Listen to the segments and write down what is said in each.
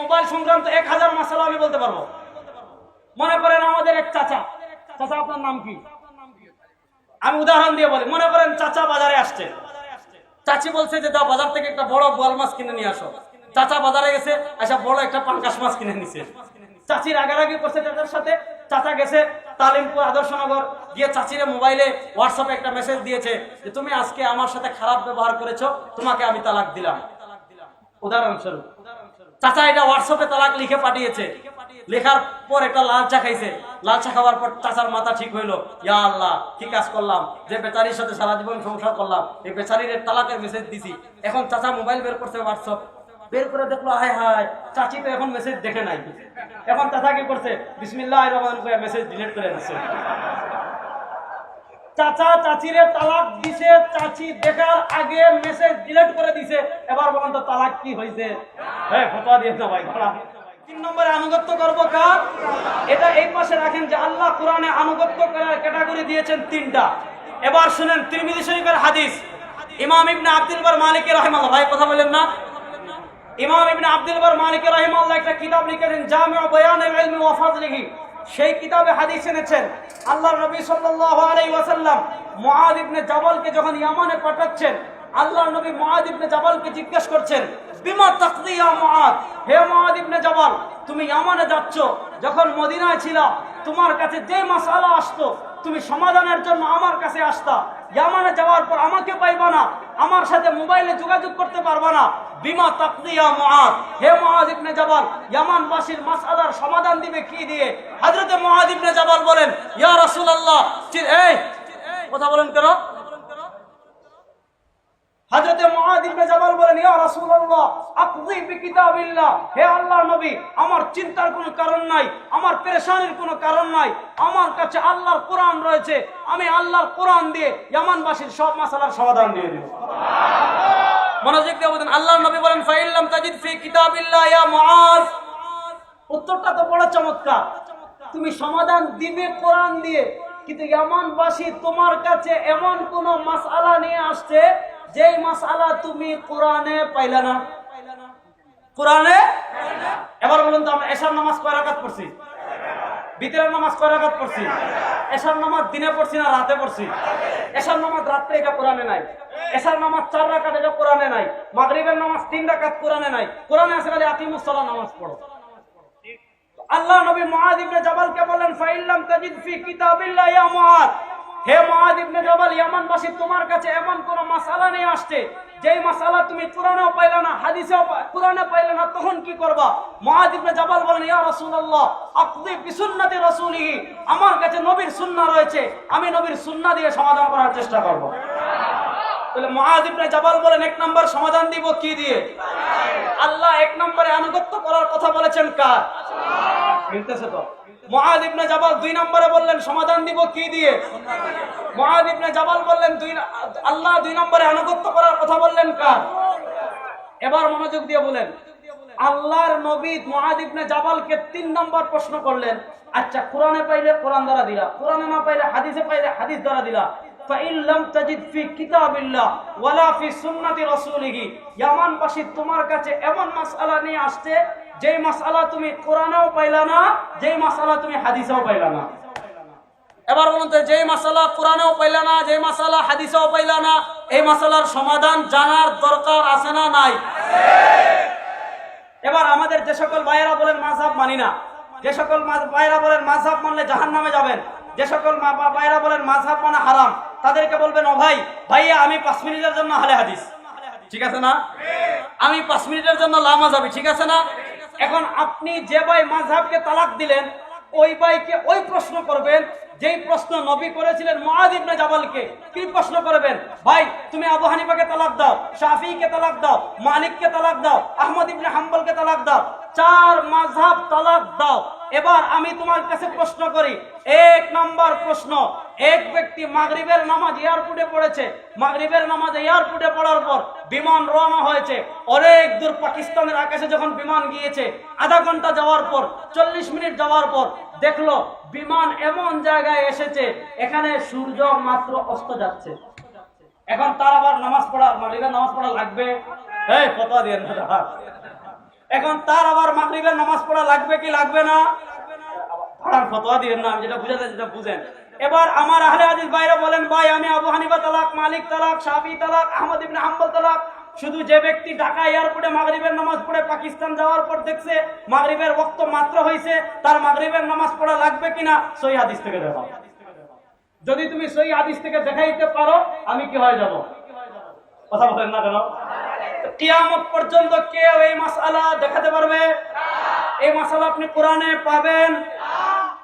Mobile সংক্রান্ত এক হাজার মাসালা আমি বলতে পারব। মনে করেন আমাদের এক চাচা। চাচা, আপনার নাম কি? আমি উদাহরণ দিয়ে বলি। মনে করেন চাচা বাজারে আসছে। চাচি বলছে যে, দাও, বাজার থেকে একটা বড় বোয়াল মাছ কিনে নিয়ে আসো। চাচা বাজারে গেছে আচ্ছা বড় একটা পাঙ্কাশ মাছ কিনে নিছে। চাচি রাগারাগি করছে চাচার সাথে। চাচা গেছে তালিমপুর আদর্শনগর। গিয়ে চাচিরে মোবাইলে হোয়াটসঅ্যাপে একটা মেসেজ দিয়েছে যে, তুমি আজকে আমার সাথে খারাপ ব্যবহার করেছ, তোমাকে আমি তালাক দিলাম। উদাহরণস্বরূপ। চাচা এটা হোয়াটসঅ্যাপে তালাক লিখে পাঠিয়েছে। লেখার পর একটা লাল চা খাইছে। লাল চা খাওয়ার পর চাচার মাথা ঠিক হইল। ইয়া আল্লাহ, কি কাজ করলাম? যে বেচারির সাথে সারা জীবন সংসার করলাম, এই বেচারির তালাকের মেসেজ দিছি। এখন চাচা মোবাইল বের করছে হোয়াটসঅ্যাপ বের করে দেখল হায় হায়, চাচি তো এখন মেসেজ দেখে নাই। এখন চাচা কি করছে? বিসমিল্লাহ রহমান মেসেজ ডিলিট করে দিচ্ছে চাচা, চাচিরে তালাক দিছে, চাচি দেখার আগে মেসেজ ডিলিট করে দিছে। এবার বলেন তো তালাক কি হয়েছে হ্যাঁ ফটোয়া দিয়ে না ভাই। তিন নম্বরে আনুগত্য করব কার? এটা এই পাশে রাখেন যে আল্লাহ কোরআনে আনুগত্য করার ক্যাটাগরি দিয়েছেন তিনটা। এবার শুনেন, তিরমিজি শরীফের হাদিস। ইমাম ইবনে আব্দুল বার মালিক রাহিমাল্লাহ, ভাই, কথা বলেন না? ইমাম ইবনে আব্দুল বার মালিক রাহিমাল্লাহ একটা কিতাব লিখেছেন, জামিউ বায়ানুল ইলমি ওয়া ফাযলিহি সেই কিতাবে হাদিস এনেছেন আল্লাহ নবী সাল্লাল্লাহু আলাইহি ওয়াসাল্লাম জাবালকে যখন ইয়ামানে পাঠাচ্ছেন আল্লাহর নবী মুআদ ইবনে জাবালকে জিজ্ঞেস করছেন, বিমা তাকদিয়া মুআদ? হে মুআদ ইবনে জাবাল, তুমি ইয়ামানে যাচ্ছ, যখন মদিনায় ছিল, তোমার কাছে যে মাসালা আসতো, তুমি সমাধানের জন্য আমার কাছে আসতা। ইয়ামানে যাওয়ার পর আমাকে পাইবা না, আমার সাথে মোবাইলে যোগাযোগ করতে পারবা না। বিমা তাকদিয়া মুআদ? হে মুআদ ইবনে জাবাল, ইয়ামানবাসীর মাসআলার সমাধান দিবে কি দিয়ে? হযরতে মুআদ ইবনে বলেন, ইয়া রাসূলুল্লাহ এই, কথা বলেন কেন? হযরতে মুআদ ইবনে জাবাল বলেন, ইয়া রাসূলুল্লাহ হে আল্লাহর নবী, আমার চিন্তার কোনো কারণ নাই, আমার পেরেশানির কোনো কারণ নাই, আমার কাছে আল্লাহর কোরআন রয়েছে, আমি আল্লাহর কোরআন দিয়ে ইয়ামানবাসীর সব মাসালার সমাধান দিয়ে দেব। মনোযোগ দিয়ে বলেন, আল্লাহর নবী বলেন তাজিদ ফি কিতাবিল্লাহ ইয়া উত্তরটা তো বড় চমৎকার। তুমি সমাধান দিবে কোরআন দিয়ে, কিন্তু ইয়ামানবাসী তোমার কাছে এমন কোন মাসআলা নিয়ে আসছে যেই মাসআলা তুমি কোরআনে পাইলা না। কোরআনে? এবার বলুন তো, আমরা এশার নামাজ কয় রাকাত পড়ছি? বিতরের নামাজ কয় রাকাত পড়ছি? এশার নামাজ দিনে পড়ছি না রাতে পড়ছি? এশার নামাজ রাত্রে এটা কোরআনে নাই। এশার নামাজ চার রাকাত এটা কোরআনে নাই। মাগরিবের নামাজ তিন রাকাত কোরআনে নাই। কোরআনে আছে খালি আকিমুস সালাহ নামাজ পড়ো। আল্লাহ নবী মুআদ ইবনে জাবালকে বলেন ফাইল্লাম তাজিদ ফি কিতাবিল্লাহ ইয়া মুআদ হে ইবনে জাবাল, ইয়ামানবাসী, তোমার কাছে এমন কোন মাসালা নিয়ে আসছে? যেই মাসালা তুমি কোরআনেও পাইলা না, হাদিসেও কোরআনে পাইলা না, তখন কি করবা? ইবনে জাবাল বলেন, ইয়া রাসূলুল্লাহ আকদি বিসুন্নতি রাসূলিহি, আমার কাছে নবীর সুন্নাহ রয়েছে, আমি নবীর সুন্নাহ দিয়ে সমাধান করার চেষ্টা করব। তাহলে ইবনে জাবাল বলেন, এক নম্বর সমাধান দিব কি দিয়ে? আল্লাহ এক নম্বরে আনুগত্য করার কথা বলেছেন কার? প্রশ্ন করলেন আচ্ছা কোরআনে পাইলে কোরআন দ্বারা দিলা, কোরআনে না পাইলে হাদিসে পাইলে হাদিস দ্বারা দিলা। তোমার কাছে এমন মাসআলা নিয়ে আসছে যেই মাসআলা তুমি কোরআনেও পাইলা না, যেই মাসআলা তুমি হাদিসেও পাইলা না। এবার বলুন তো, যেই মাসালা কোরআনেও পাইলা না, যেই মাসালা হাদিসেও পাইলা না, এই মাসালার সমাধান জানার দরকার আছে না নাই? এবার আমাদের যে সকল ভাইয়েরা বলেন মাঝহাব মানি না। যে সকল ভাইয়েরা বলেন মাঝহাব মানলে জাহান নামে যাবেন। যে সকল মা- বা- ভাইয়েরা বলেন মাঝহাব মানে হারাম। তাদেরকে বলবেন, ও ভাই, ভাইয়া, আমি পাঁচ মিনিটের জন্য হালে হাদিস। ঠিক আছে না? আমি পাঁচ মিনিটের জন্য লামা যাবি ঠিক আছে না? এখন আপনি যে ভাই মাঝহাবকে তালাক দিলেন, ওই ভাইকে ওই প্রশ্ন করবেন, যেই প্রশ্ন নবী করেছিলেন মুআদ ইবনে জাবালকে, কি প্রশ্ন করবেন? ভাই, তুমি আবু হানিফাকে তালাক দাও শাফিকে তালাক দাও, মালিককে তালাক দাও, আহমদ ইবনে হাম্বলকে তালাক দাও, চার মাযহাব তালাক দাও। এবার আমি তোমার কাছে প্রশ্ন করি, এক নম্বর প্রশ্ন এক ব্যক্তি মাগরিবের নামাজ এয়ারপোর্টে পড়েছে। মাগরিবের নামাজ এয়ারপোর্টে পড়ার পর বিমান রওনা হয়েছে। অনেক দূর পাকিস্তানের আকাশে যখন বিমান গিয়েছে, আধা ঘণ্টা যাওয়ার পর, চল্লিশ মিনিট যাওয়ার পর দেখল বিমান এমন জায়গায় এসেছে, এখানে সূর্য মাত্র অস্ত যাচ্ছে। এখন তার আবার নামাজ পড়া মাগরিবের নামাজ পড়া লাগবে? এই, কথা দিয়ে এখন তার আবার মাগরিবের নামাজ পড়া লাগবে কি লাগবে না? ভাড়ার ফতোয়া দিবেন না, আমি যেটা বুঝাতে যেটা বুঝেন। এবার আমার আহলে হাদিস ভাইরা বলেন, ভাই, আমি আবু হানিফা তালাক, মালিক তালাক, শাফি তালাক, আহমদ ইবনে হাম্বল তালাক। শুধু যে ব্যক্তি ঢাকা এয়ারপোর্টে মাগরিবের নামাজ পড়ে পাকিস্তান যাওয়ার পর দেখছে মাগরিবের ওয়াক্ত মাত্র হয়েছে তার মাগরিবের নামাজ পড়া লাগবে কিনা সই হাদিস থেকে দেখাও যদি তুমি সই হাদিস থেকে দেখাইতে পারো, আমি কি হয়ে যাব? কথা বলেন না কেন? কিয়ামত পর্যন্ত কেউ এই মাসালা দেখাতে পারবে? এই মাসালা আপনি কোরআনে পাবেন?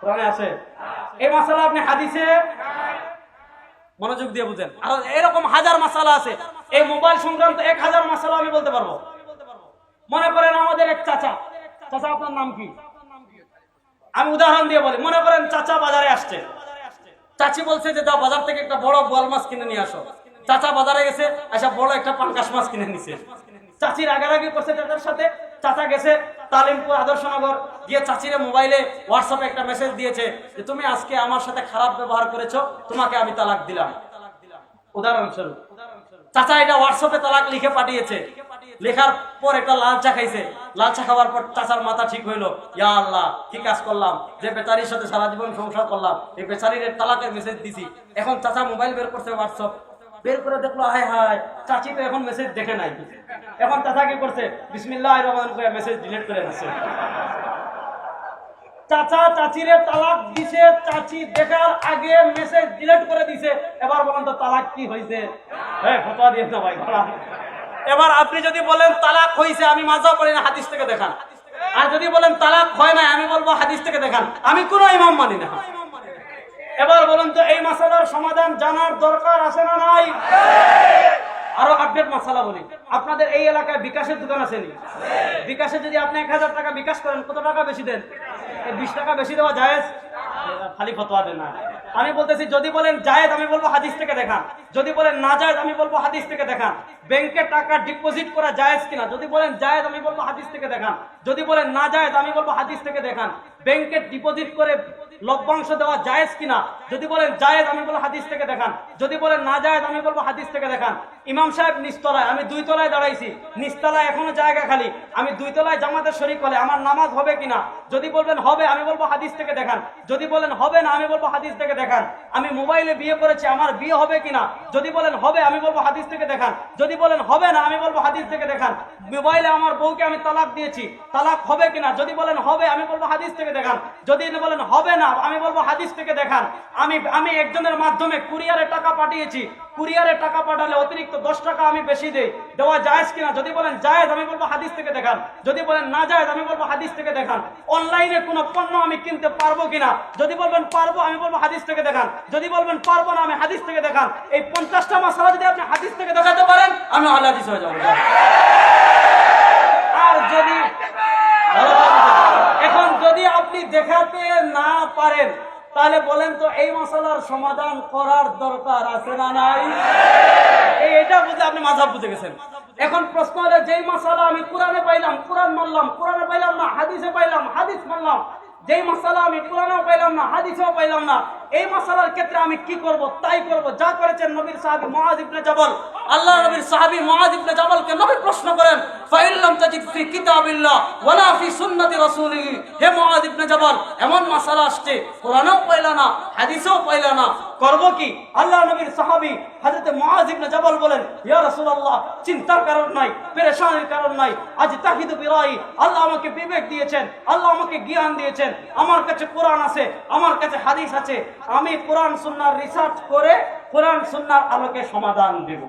কোরআনে আছে? এই মাসালা আপনি হাদিসে মনোযোগ দিয়ে বুঝেন। আর এরকম হাজার মাসালা আছে। এই মোবাইল সংক্রান্ত এক হাজার মাসালা আমি বলতে পারব। মনে করেন আমাদের এক চাচা। চাচা, আপনার নাম কি? আমি উদাহরণ দিয়ে বলি। মনে করেন চাচা বাজারে আসছে। চাচি বলছে যে, দাও, বাজার থেকে একটা বড় বোয়াল মাছ কিনে নিয়ে আসো। চাচা বাজারে গেছে আচ্ছা বড় একটা পাঙ্কাশ মাছ কিনে নিছে। চাচির আগারাগি করছে চাচার সাথে। চাচা গেছে তালিমপুর আদর্শনগর। গিয়ে চাচিরে মোবাইলে হোয়াটসঅ্যাপে একটা মেসেজ দিয়েছে যে, তুমি আজকে আমার সাথে খারাপ ব্যবহার করেছ, তোমাকে আমি তালাক দিলাম। উদাহরণস্বরূপ, চাচা এটা হোয়াটসঅ্যাপে তালাক লিখে পাঠিয়েছে। লেখার পর একটা লাল চা খাইছে। লাল চা খাওয়ার পর চাচার মাথা ঠিক হইল। ইয়া আল্লাহ, কি কাজ করলাম? যে বেচারির সাথে সারা জীবন সংসার করলাম। এই বেচারির তালাকের মেসেজ দিছি। এখন চাচা মোবাইল বের করছে হোয়াটসঅ্যাপ বের করে দেখল, হায় হায়, চাচি তো এখন মেসেজ দেখে নাই। এখন চাচা কি করছে? বিসমিল্লাহ রহমান করে মেসেজ ডিলিট করে দিচ্ছে চাচা, চাচিরে তালাক দিছে, চাচি দেখার আগে মেসেজ ডিলিট করে দিছে। এবার বলেন তো তালাক কি হয়েছে হ্যাঁ ফটোয়া দিয়ে না ভাই। এবার আপনি যদি বলেন তালাক হয়েছে আমি মাজা পড়ি না, হাদিস থেকে দেখান। আর যদি বলেন তালাক হয় না আমি বলব হাদিস থেকে দেখান। আমি কোনো ইমাম মানি না। এবার বলুন তো, এই মাসালার সমাধান জানার দরকার আছে না নাই? আরও আপডেট মাসালা বলি। আপনাদের এই এলাকায় বিকাশের দোকান আছে নি? বিকাশে যদি আপনি এক হাজার টাকা বিকাশ করেন, কত টাকা বেশি দেন? বিশ টাকা বেশি দেওয়া যায় খালি ফতোয়া দেন না। আমি বলতেছি, যদি বলেন জায়েদ আমি বলব হাদিস থেকে দেখান। যদি বলেন না জায়েদ আমি বলব হাদিস থেকে দেখান। ব্যাংকে টাকা ডিপোজিট করা জায়েজ কিনা? যদি বলেন জায়েদ আমি বলব হাদিস থেকে দেখান। যদি বলেন না জায়েদ আমি বলব হাদিস থেকে দেখান। ব্যাংকে ডিপোজিট করে লভ্যাংশ দেওয়া জায়েজ কিনা? যদি বলেন জায়েদ আমি বলব হাদিস থেকে দেখান। যদি বলেন না জায়েদ আমি বলব হাদিস থেকে দেখান। ইমাম সাহেব নিস্তলায় আমি দুই তলায় দাঁড়াইছি। নিস্তলায় এখনও জায়গা খালি। আমি দুই তলায় জামাতে শরিক হলে আমার নামাজ হবে কিনা? যদি বলবেন হবে, আমি বলব হাদিস থেকে দেখান। যদি বলেন হবে না, আমি বলব হাদিস থেকে দেখান। আমি মোবাইলে বিয়ে করেছি, আমার বিয়ে হবে কিনা? যদি বলেন হবে, আমি বলব হাদিস থেকে দেখান। যদি বলেন, হবে না, আমি বলব হাদিস থেকে দেখান। মোবাইলে আমার বউকে আমি তালাক দিয়েছি। তালাক হবে কিনা? যদি বলেন, হবে আমি বলব হাদিস থেকে দেখান। যদি বলেন, হবে না আমি বলব হাদিস থেকে দেখান। আমি আমি একজনের মাধ্যমে কুরিয়ারে টাকা পাঠিয়েছি। কুরিয়ারে টাকা পাঠালে অতিরিক্ত দশ টাকা আমি বেশি দেই। দেওয়া জায়েজ কিনা? যদি বলেন জায়েজ, আমি বলব হাদিস থেকে দেখান। যদি বলেন না জায়েজ, আমি বলব হাদিস থেকে দেখান। অনলাইনে কোনো পণ্য আমি কিনতে পারব কিনা? যদি বলবেন পারব, আমি বলব হাদিস থেকে দেখান। যদি বলবেন পারব না, আমি হাদিস থেকে দেখান। এই পঞ্চাশটা মাসালা যদি আপনি হাদিস থেকে দেখাতে পারেন, আমি হাদিস হয়ে যাব। আর যদি এখন যদি আপনি দেখাতে না পারেন তাহলে বলেন তো, এই মশলার সমাধান করার দরকার আছে না নাই? এটা বুঝে আপনি মাঝাব বুঝে গেছেন। এখন প্রশ্ন হলো, যেই মশলা আমি কোরআনে পাইলাম, কোরআন মানলাম, কোরআনে পাইলাম না, হাদিসে পাইলাম, হাদিস মানলাম। যেই মশলা আমি কোরআনেও পাইলাম না, হাদিসেও পাইলাম না এই মশলার ক্ষেত্রে আমি কি করব, তাই করব, যা করেছেন নবীর সাহাবী ইবনে জবল। আল্লাহ নবীর সাহাবী ইবনে জবলকে নবী প্রশ্ন করেন হে কি? আল্লাহ নবীর জবল বলেন চিন্তার কারণ নাই নাই আল্লাহ আমাকে বিবেক দিয়েছেন, আল্লাহ আমাকে জ্ঞান দিয়েছেন, আমার কাছে কোরআন আছে, আমার কাছে হাদিস আছে। আমি কোরআন সুন্নার রিসার্চ করে কোরআন সুন্নার আলোকে সমাধান দেব।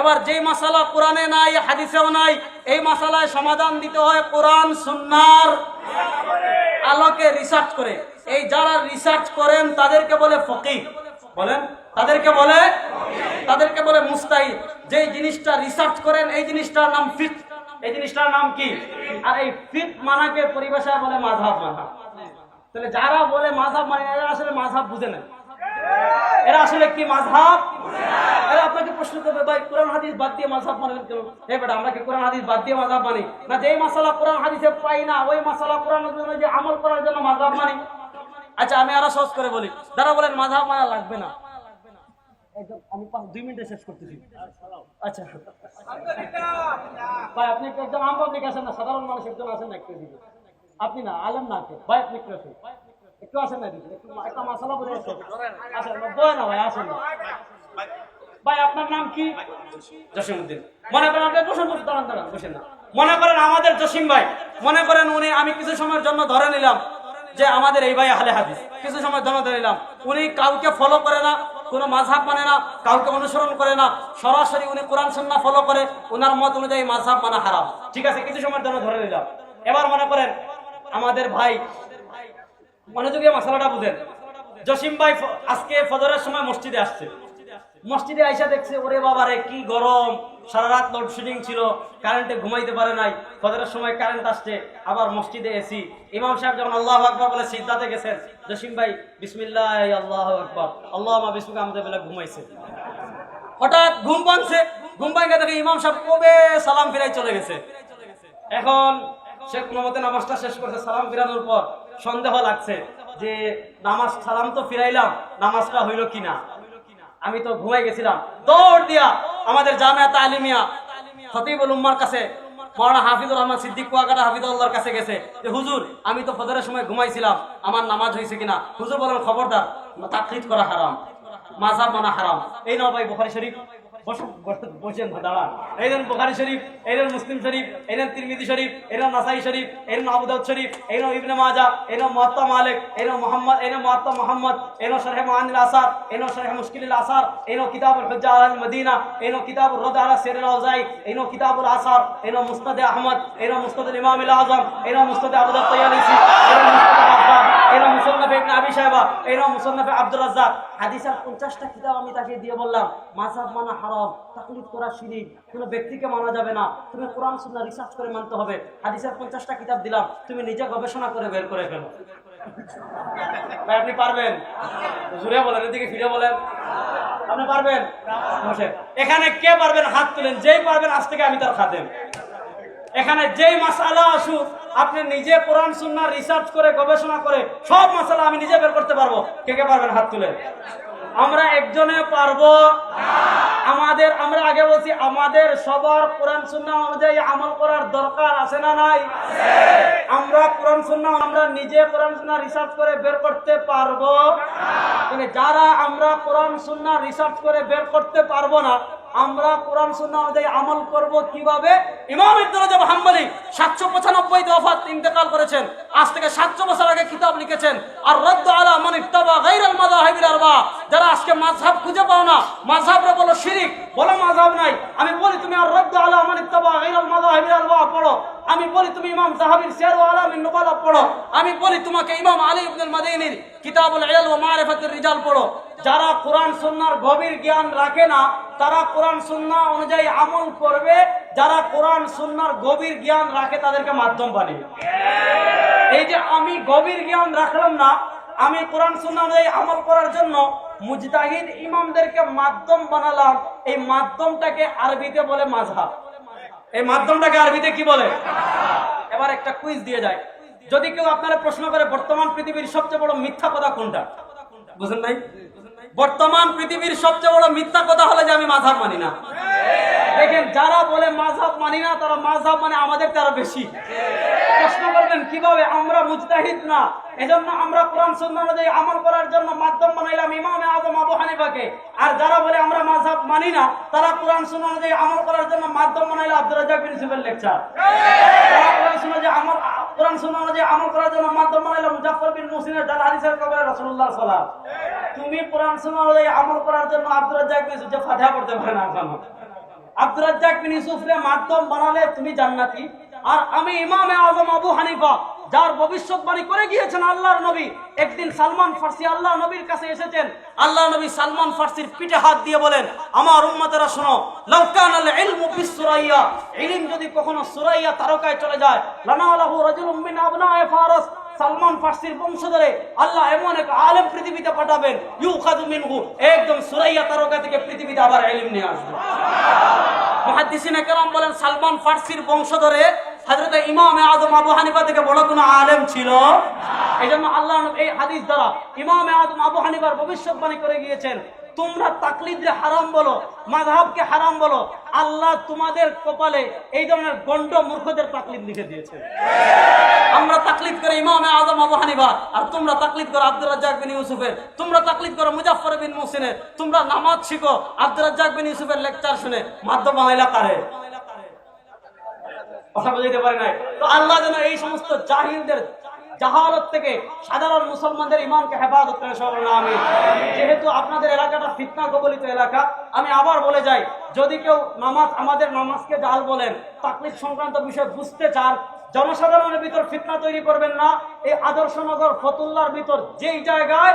এবার যেই মশালা কোরআনে নাই, হাদিসেও নাই, এই মশালায় সমাধান দিতে হয় কোরআন সুন্নার আলোকে রিসার্চ করে। এই যারা রিসার্চ করেন, তাদেরকে বলে ফকিহ। বলেন, তাদেরকে বলে তাদেরকে বলে মুস্তাহিদ। যেই জিনিসটা রিসার্চ করেন, এই জিনিসটার নাম ফিট এই জিনিসটার নাম কি? আর এই ফিট মানাকে পরিভাষায় বলে মাঝাব মানা তাহলে যারা বলে মাঝাব মানে এরা আসলে মাঝাব বুঝে না। এরা আসলে কি জন্য যে আমল জন্য আচ্ছা আমি আরও করে বলি। বলেন লাগবে না। আমি মিনিটে শেষ আচ্ছা। ভাই, আপনি আম আছেন না, সাধারণ মানুষ একজন আছেন না, একটু। আপনি না, আলেম না কে ভাই, আপনি একটু আসেন। একটু আসেন না এদিকে। একটু একটা মশলা বলে আসেন আসেন, না বয় না ভাই, আসেন। না ভাই, আপনার নাম কি? জসিমউদ্দিন। মনে করেন আপনি বসুন বসুন, দাঁড়ান দাঁড়ান, বসেন না। মনে করেন আমাদের জসিম ভাই, মনে করেন উনি, আমি কিছু সময়ের জন্য ধরে নিলাম যে আমাদের এই ভাই আহলে হাদিস। কিছু সময় জন্য ধরে নিলাম। উনি কাউকে ফলো করে না, কোনো মাঝহাব মানে না, কাউকে অনুসরণ করে না। সরাসরি উনি কোরআন সন্না ফলো করে ওনার মত অনুযায়ী মাঝহাব মানা হারাম। ঠিক আছে, কিছু সময়ের জন্য ধরে নিলাম। এবার মনে করেন আমাদের ভাই, মনোযোগী মশলাটা বুঝেন। জসিম ভাই আজকে ফজরের সময় মসজিদে আসছে। মসজিদে আইসা দেখছে, ওরে বাবারে, কি গরম। সারা রাত লোডশেডিং ছিল কারেন্টে ঘুমাইতে পারে নাই। ফজরের সময় কারেন্ট আসছে, আবার মসজিদে এসি। ইমাম সাহেব যখন আল্লাহ আকবর বলে সিদ্ধাতে গেছেন? জসিম ভাই, বিসমিল্লাহ, আল্লাহ আকবর। আল্লাহ মা বিসমুকে, আমাদের বেলা ঘুমাইছে। হঠাৎ ঘুম ভাঙছে। ঘুম ভাঙে দেখে ইমাম সাহেব কবে সালাম ফিরাই চলে গেছে। এখন কোনো মতে নামাজটা শেষ করছে, সালাম ফিরানোর পর সন্দেহ লাগছে যে নামাজ সালাম তো ফিরাইলাম, নামাজটা হইল কিনা? আমি তো ঘুমাই গেছিলাম। দৌড় দিয়া আমাদের জামিয়া তালিমিয়া খতিবুল উম্মার কাছে মৌলানা হাফিজুর রহমান সিদ্দিক কুয়াকাটা হাফিজুল্লাহর কাছে গেছে যে, হুজুর, আমি তো ফজরের সময় ঘুমাইছিলাম, আমার নামাজ হয়েছে কিনা? হুজুর বলেন, খবরদার, তাকলিদ করা হারাম মাঝাব মানা হারাম। এই নাও ভাই শরীফ বসুন না, এই দেন বুখারী শরীফ এই দেন মুসলিম শরীফ এই দেন তিরমিজি শরীফ এই দেন নাসাই শরীফ এই দেন আবু দাউদ শরীফ এই দেন ইবনে মাজা এই দেন মুয়াত্তা মালিক এই দেন মুহাম্মদ এই দেন মুয়াত্তা মুহাম্মদ এই দেন শরহ মানিল আসার এই দেন শরহ মুশকিল আসার এই দেন কিতাবুল হুজ্জা আল মদিনা এই দেন কিতাবুর রদ আলা সির আল আউজাই এই দেন কিতাবুল আসার এই দেন মুসনাদ আহমদ এই দেন মুসনাদ ইমাম আল আযম এই দেন মুসনাদ আবু দাউদ এই দেন মুসনাদ আব্বাস দেন মুসন্নাফ আবি এই দেন মুসন্নাফ আব্দুর রাজ্জাক। হাদিসের 50টা কিতাব আমি তাকে দিয়ে বললাম, মাযহাব মানা হারাম, তাকলিদ করা শিরিক, কোনো ব্যক্তিকে মানা যাবে না। তুমি কোরআন, সুন্নাহ রিসার্চ করে মানতে হবে। হাদিসের 50টা কিতাব দিলাম, তুমি নিজে গবেষণা করে বের করে ফেলো। ভাই, আপনি পারবেন? জুড়ে বলেন, এদিকে ফিরে বলেন। আপনি পারবেন। এখানে কে পারবেন? হাত তুলেন। যেই পারবেন, আজ থেকে আমি তার খাদেম। এখানে যেই মাসালা আসুক আপনি নিজে কোরআন, সুন্নাহ রিসার্চ করে, গবেষণা করে সব মাসালা আমি নিজে বের করতে পারব। কে কে পারবেন হাত তুলে? আমরা একজনে পারব। আমাদের, আমরা আগে বলছি, আমাদের সবার কোরআন, সুন্নাহ অনুযায়ী আমল করার দরকার আছে না নাই? আমরা কোরআন, সুন্নাহ, আমরা নিজে কোরআন, সুন্নাহ রিসার্চ করে বের করতে পারব। যারা আমরা কোরআন, সুন্নাহ রিসার্চ করে বের করতে পারব না আমরা কোরআন সুন্নাহ অনুযায়ী আমল করব কীভাবে? ইমাম রাজব হাম্বলি 795 তে ওফাত ইন্তেকাল করেছেন। আজ থেকে 700 বছর আগে কিতাব লিখেছেন। আর রদ্দ আলা মান ইত্তাবা গায়রাল মাযাহিবিল আরবা। যারা আজকে মাযহাব খুঁজে পাও না, মাযহাবরে বলো শিরিক, বলো মাযহাব নাই। আমি বলি তুমি আর রদ্দ আলা মান ইত্তাবা গায়রাল মাযাহিবিল আরবা পড়ো। আমি বলি তুমি ইমাম জাহাবির সিয়ার ওয়া আলামিন নুবালা পড়ো। আমি বলি তোমাকে ইমাম আলী ইবনুল মাদিনীর কিতাবুল ইলম ওয়া মারিফাতুর রিজাল পড়ো। যারা কোরআন সুন্নাহর গভীর জ্ঞান রাখে না, তারা কোরআন সুন্নাহ অনুযায়ী আমল করবে। যারা কোরআন সুন্নাহর গভীর জ্ঞান রাখে, তাদেরকে মাধ্যম বানিয়ে। এই যে আমি গভীর জ্ঞান রাখলাম না, আমি কোরআন সুন্নাহ অনুযায়ী আমল করার জন্য মুজতাহিদ ইমামদেরকে মাধ্যম বানালাম। এই মাধ্যমটাকে আরবিতে বলে মাযহাব। এই মাধ্যমটাকে আরবিতে কি বলে? এবার একটা কুইজ দিয়ে যায় যদি কেউ আপনারা প্রশ্ন করে, বর্তমান পৃথিবীর সবচেয়ে বড় মিথ্যা কথা কোনটা? বুঝেন নাই? বর্তমান পৃথিবীর সবচেয়ে বড় মিথ্যা কথা হলো যে আমি মাঝাব মানি না। দেখেন, যারা বলে মাঝহাব মানি না, তারা মাঝহাব মানে আমাদের তারা বেশি। প্রশ্ন করবেন, কীভাবে? আমরা মুজতাহিদ না। এজন্য আমরা কোরআন, সুন্নাহ অনুযায়ী আমল করার জন্য মাধ্যম বানাইলাম ইমামে আজম, আবু হানিফাকে। আর যারা বলে আমরা মাযহাব মানি না, তারা কোরআন, সুন্নাহ অনুযায়ী আমল করার জন্য মাধ্যম বানাইলো আব্দুর রাজ্জাক বিন লেকচার। তারা কোরআন সুন্নাহ অনুযায়ী আমল কোরআন সুন্নাহ অনুযায়ী আমল করার জন্য মাধ্যম বানাইলাম মুজাফফর বিন মুসিনের যার হাদিসের কবরে রাসূলুল্লাহ সাল্লাল্লাহু তুমি কোরআন সুন্নাহ অনুযায়ী আমল করার জন্য আব্দুর রাজ্জাক বিন ইউসুফ যে ফাতিহা পড়তে পারে না এখনও আব্দুর রাজ্জাক বিন মাধ্যম বানালে তুমি জান্নাতি। আর আমি ইমামে আজম আবু হানিফা যার ভবিষ্যৎবাণী করে গিয়েছেন আল্লাহর নবী একদিন সালমান ফার্সি আল্লাহ নবীর কাছে এসেছেন। আল্লাহ নবী সালমান ফার্সির পিঠে হাত দিয়ে বলেন আমার উম্মতেরা শোনো লাউকান আল ইলমু বিস সুরাইয়া ইলম যদি কখনো সুরাইয়া তারকায় চলে যায় লানা লাহু রাজুলুম মিন আবনায়ে ফারস। সালমান ফার্সির বংশধরে আল্লাহ এমন এক আলেম পৃথিবীতে পাঠাবেন ইউখাদু মিনহু একদম সুরাইয়া তারকা থেকে পৃথিবীতে আবার ইলম নিয়ে আসবে। মুহাদ্দিসিনে কেরাম বলেন সালমান ফার্সির বংশধরে ইমাম আজম আবু হানিফা থেকে বড় কোনো আলেম ছিল? এই জন্য আল্লাহ এই হাদিস দ্বারা ইমাম আজম আবু হানিফার ভবিষ্যৎবাণী করে গিয়েছেন, তোমরা হারাম বলো, মাযহাবকে হারাম বলো, আল্লাহ তোমাদের কপালে এই ধরনের গন্ড মূর্খদের তাকলিদ লিখে দিয়েছে। আমরা তাকলিদ করে ইমামে আজম আবু হানিফা, আর তোমরা তাকলিদ করো আব্দুর রাজ্জাক বিন ইউসুফের, তোমরা তাকলিদ করো মুজাফফর বিন মুহসিনের, তোমরা নামাজ শিখো, আব্দুর রাজ্জাক বিন ইউসুফের লেকচার শুনে মাধ্যম কথা বুঝাইতে পারে নাই। তো আল্লাহ যেন এই সমস্ত জাহিলদের জাহালত থেকে সাধারণ মুসলমানদের ইমানকে হেফাজত করে সবার আমি যেহেতু আপনাদের এলাকাটা ফিতনা কবলিত এলাকা, আমি আবার বলে যাই, যদি কেউ নামাজ, আমাদের নামাজকে জাল বলেন, তাকলিফ সংক্রান্ত বিষয় বুঝতে চান, জনসাধারণের ভিতর ফিতনা তৈরি করবেন না, এই আদর্শনগর ফতুল্লার ভিতর যেই জায়গায়